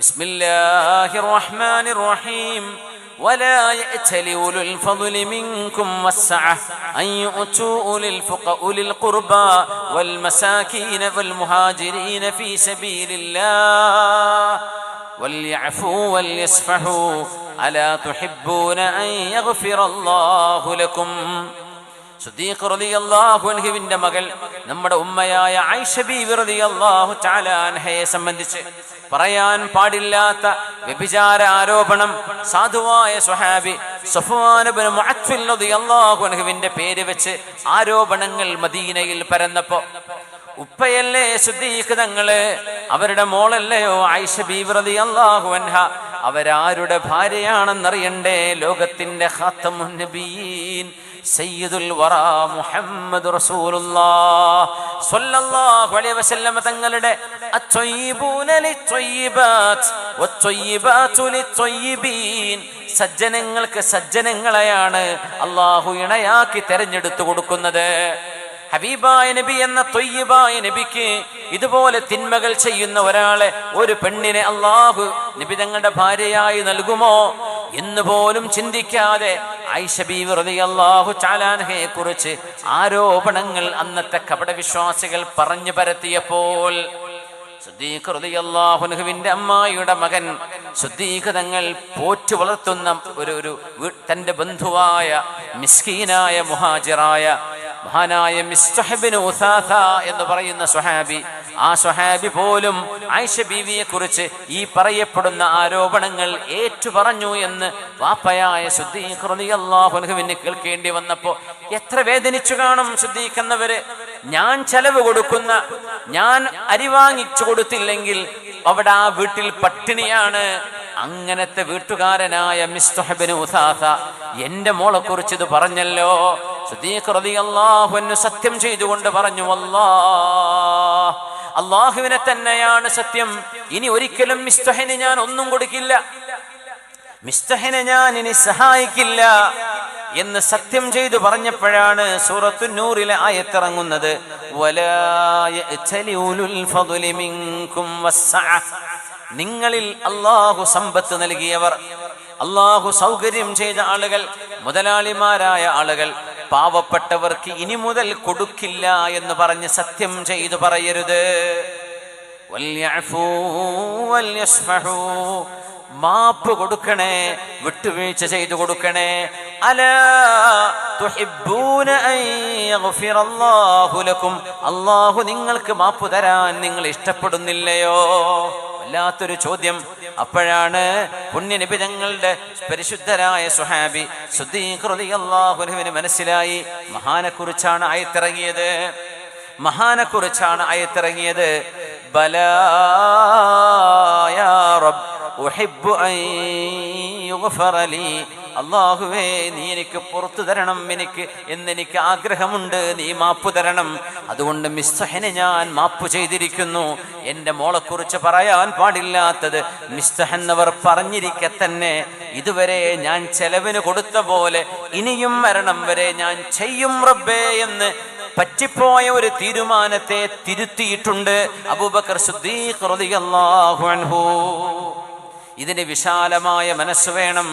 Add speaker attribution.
Speaker 1: بسم الله الرحمن الرحيم. ولا يأتل أولو الفضل منكم والسعة أن يؤتوا أولي الفقراء أولي القربى والمساكين والمهاجرين في سبيل الله. وليعفوا وليصفحوا. ألا تحبون أن يغفر الله لكم؟ സുദ്ദീഖ് റളിയല്ലാഹു അൻഹുവിന്റെ മകൾ നമ്മുടെ ഉമ്മയായ ആയിഷ ചാലാൻഹയെ സംബന്ധിച്ച് പറയാൻ പാടില്ലാത്ത വ്യഭിചാര ആരോപണം സാധുവായ സുഹാബി അൻഹുവിന്റെ പേര് വെച്ച് ആരോപണങ്ങൾ മദീനയിൽ പരന്നപ്പോ ഉപ്പയല്ലേ സുദ്ദീഖ് തങ്ങൾ? അവരുടെ മോളല്ലയോ റളിയല്ലാഹു അൻഹ? അവരാരുടെ ഭാര്യയാണെന്നറിയണ്ടേ? ലോകത്തിന്റെ സയ്യിദുൽ അലൈഹി വസല്ലം തങ്ങളുടെ സജ്ജനങ്ങൾക്ക് സജ്ജനങ്ങളെയാണ് അള്ളാഹു ഇണയാക്കി തെരഞ്ഞെടുത്തു കൊടുക്കുന്നത്. ഹബീബായ നബി എന്ന തൊയ്യബായ നബിക്ക് ഇതുപോലെ തിന്മകൾ ചെയ്യുന്ന ഒരാളെ ഒരു പെണ്ണിനെ അള്ളാഹു നബി തങ്ങളുടെ ഭാര്യയായി നൽകുമോ എന്ന് പോലും ചിന്തിക്കാതെ അള്ളാഹു ചാലാൻഹയെ കുറിച്ച് ആരോപണങ്ങൾ അന്നത്തെ കപടവിശ്വാസികൾ പറഞ്ഞു പരത്തിയപ്പോൾ സുദ്ദീഖ് റളിയല്ലാഹുവിന്റെ അമ്മായിയുടെ മകൻ സുദ്ദീഖ് തങ്ങൾ പോറ്റു വളർത്തുന്ന ഒരു ഒരു തന്റെ ബന്ധുവായ മിസ്കീനായ മുഹാജിറായ മഹാനായ മിസ്തഹബിന് ഉസാഥ എന്ന് പറയുന്ന സുഹാബി ആ സുഹാബി പോലും ആയിഷ ബീവിയെ കുറിച്ച് ഈ പറയപ്പെടുന്ന ആരോപണങ്ങൾ ഏറ്റുപറഞ്ഞു എന്ന് വാപ്പയായ സുദ്ദീഖ് റളിയല്ലാഹുവിന് കേൾക്കേണ്ടി വന്നപ്പോ എത്ര വേദനിച്ചു കാണും സുദ്ദീഖ് ഞാൻ ചെലവ് കൊടുക്കുന്ന ഞാൻ അരി വാങ്ങിച്ചു കൊടുത്തില്ലെങ്കിൽ അവിടെ ആ വീട്ടിൽ പട്ടിണിയാണ്. അങ്ങനത്തെ വീട്ടുകാരനായ മിസ്തുഹബിന് ഉസാഥ എന്റെ മോളെ കുറിച്ച് ഇത് പറഞ്ഞല്ലോ. സത്യം ചെയ്തുകൊണ്ട് പറഞ്ഞു അല്ലാ അള്ളാഹുവിനെ തന്നെയാണ് സത്യം. ഇനി ഒരിക്കലും മിസ്തഹന് ഞാൻ ഒന്നും കൊടുക്കില്ല. മിസ്തഹിനെ ഞാൻ ഇനി സഹായിക്കില്ല. എന്ന് സത്യം ചെയ്തു പറഞ്ഞപ്പോഴാണ് സൂറത്തു നൂറിലെ ആയത്തിറങ്ങുന്നത് നിങ്ങളിൽ അള്ളാഹു സമ്പത്ത് നൽകിയവർ അള്ളാഹു സൗകര്യം ചെയ്ത ആളുകൾ മുതലാളിമാരായ ആളുകൾ പാവപ്പെട്ടവർക്ക് ഇനി മുതൽ കൊടുക്കില്ല എന്ന് പറഞ്ഞ് സത്യം ചെയ്തു പറയരുത്. മാപ്പ് കൊടുക്കണേ വിട്ടുവീഴ്ച ചെയ്തു കൊടുക്കണേ. അലൂന തുഹിബ്ബൂന അൻ യഗ്ഫിറല്ലാഹു ലക്കും അല്ലാഹു നിങ്ങൾക്ക് മാപ്പ് തരാൻ നിങ്ങൾ ഇഷ്ടപ്പെടുന്നില്ലയോ? വല്ലാത്തൊരു ചോദ്യം. അപ്പോഴാണ് പുണ്യനിബിതങ്ങളുടെ പരിശുദ്ധരായ സുഹാബി സുദ്ദീഖ് റളിയല്ലാഹു അൻഹുവിന് മനസ്സിലായി മഹാനെക്കുറിച്ചാണ് അയത്തിറങ്ങിയത് മഹാനെക്കുറിച്ചാണ് ആയത്തിറങ്ങിയത്. ബലാ അള്ളാഹുവേ നീ എനിക്ക് പുറത്തു തരണം എനിക്ക് എന്നെനിക്ക് ആഗ്രഹമുണ്ട് നീ മാപ്പ് തരണം. അതുകൊണ്ട് മിസ്തഹനെ ഞാൻ മാപ്പ് ചെയ്തിരിക്കുന്നു. എന്റെ മോളെക്കുറിച്ച് പറയാൻ പാടില്ലാത്തത് മിസ്തഹെന്നവർ പറഞ്ഞിരിക്കെ തന്നെ ഇതുവരെ ഞാൻ ചെലവിന് കൊടുത്ത പോലെ ഇനിയും മരണം വരെ ഞാൻ ചെയ്യും റബ്ബേ എന്ന് പറ്റിപ്പോയ ഒരു തീരുമാനത്തെ തിരുത്തിയിട്ടുണ്ട് അബൂബക്കർ സുദ്ദീഖ് റളിയല്ലാഹു അൻഹു. ഇതിന് വിശാലമായ മനസ്സ് വേണം.